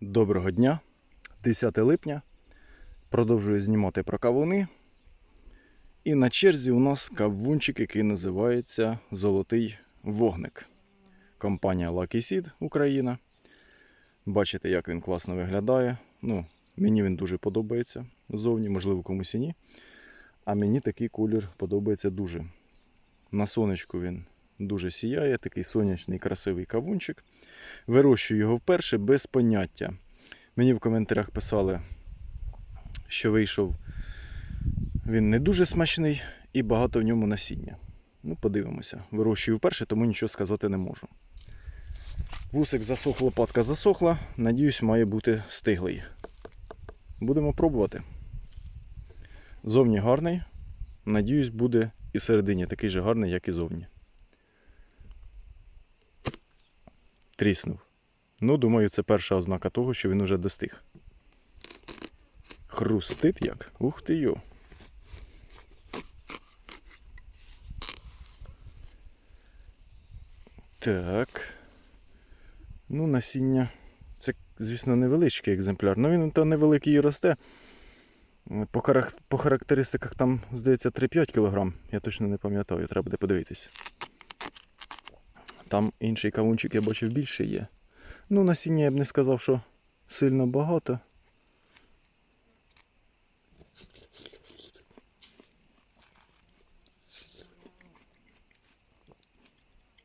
Доброго дня, 10 липня. Продовжую знімати про кавуни. І на черзі у нас кавунчик, який називається Золотий вогник. Компанія Lucky Seed Україна. Бачите, як він класно виглядає. Ну, мені він дуже подобається ззовні, можливо, комусь і ні. А мені такий колір подобається дуже. На сонечку він дуже сіяє, такий сонячний, красивий кавунчик. Вирощую його вперше без поняття. Мені в коментарях писали, що вийшов він не дуже смачний і багато в ньому насіння. Ну, подивимося. Вирощую вперше, тому нічого сказати не можу. Вусик засох, лопатка засохла. Надіюсь, має бути стиглий. Будемо пробувати. Зовні гарний. Надіюсь, буде і всередині такий же гарний, як і зовні. Тріснув. Ну, думаю, це перша ознака того, що він уже достиг. Хрустить як? Ух ти йо. Так. Ну, насіння. Це, звісно, невеличкий екземпляр. Ну він то невеликий і росте. По характеристиках там, здається, 3-5 кг. Я точно не пам'ятаю, треба буде подивитись. Там інший кавунчик, я бачив, більше є. Ну, насіння я б не сказав, що сильно багато.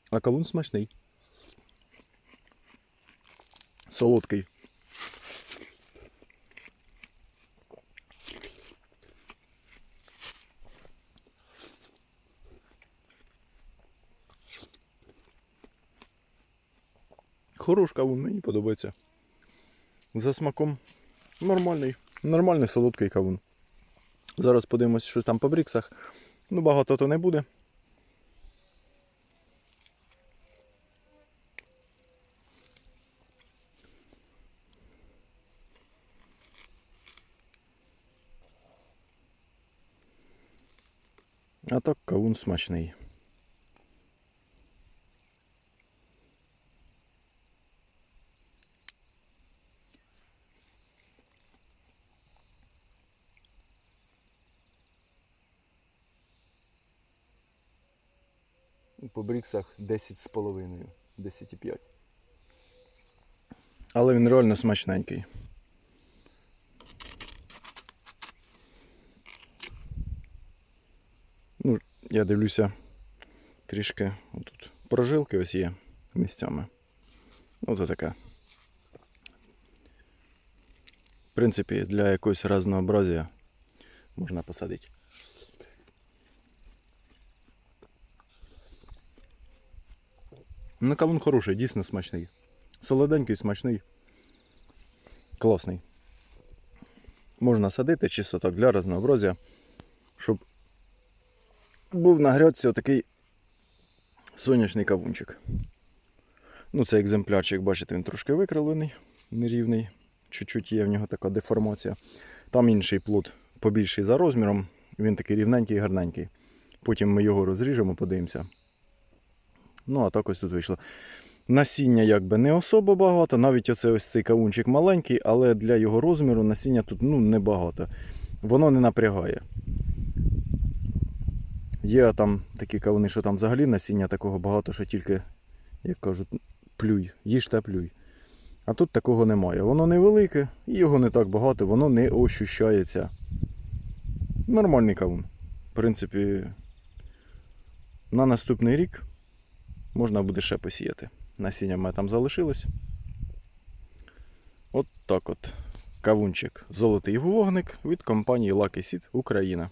А кавун смачний. Солодкий. Хорош кавун, мені подобається. За смаком нормальний. Нормальний солодкий кавун. Зараз подивимось, що там по бріксах. Ну, багато то не буде. А так кавун смачний. По бріксах 10,5, 10,5. Але він реально смачненький. Ну, я дивлюся трішки отут. Прожилки ось є місцями. Ну, це таке. В принципі, для якогось разнообразія можна посадити. Ну, кавун хороший, дійсно смачний. Солоденький, смачний. Класний. Можна садити чисто так для разнообразія, щоб був на грядці отакий сонячний кавунчик. Ну, це екземплярчик, бачите, він трошки викривлений, нерівний. Чуть-чуть є в нього така деформація. Там інший плод побільший за розміром, він такий рівненький, гарненький. Потім ми його розріжемо, подивимося. Ну, а так ось тут вийшло. Насіння якби не особо багато, навіть оце ось цей кавунчик маленький, але для його розміру насіння тут ну, небагато. Воно не напрягає. Є там такі кавуни, що там взагалі насіння такого багато, що тільки, як кажуть, плюй, їж та плюй. А тут такого немає. Воно невелике, і його не так багато, воно не ощущається. Нормальний кавун. В принципі, на наступний рік можна буде ще посіяти. Насіння в мене там залишилось. От так от. Кавунчик Золотий вогник від компанії Lucky Seed Україна.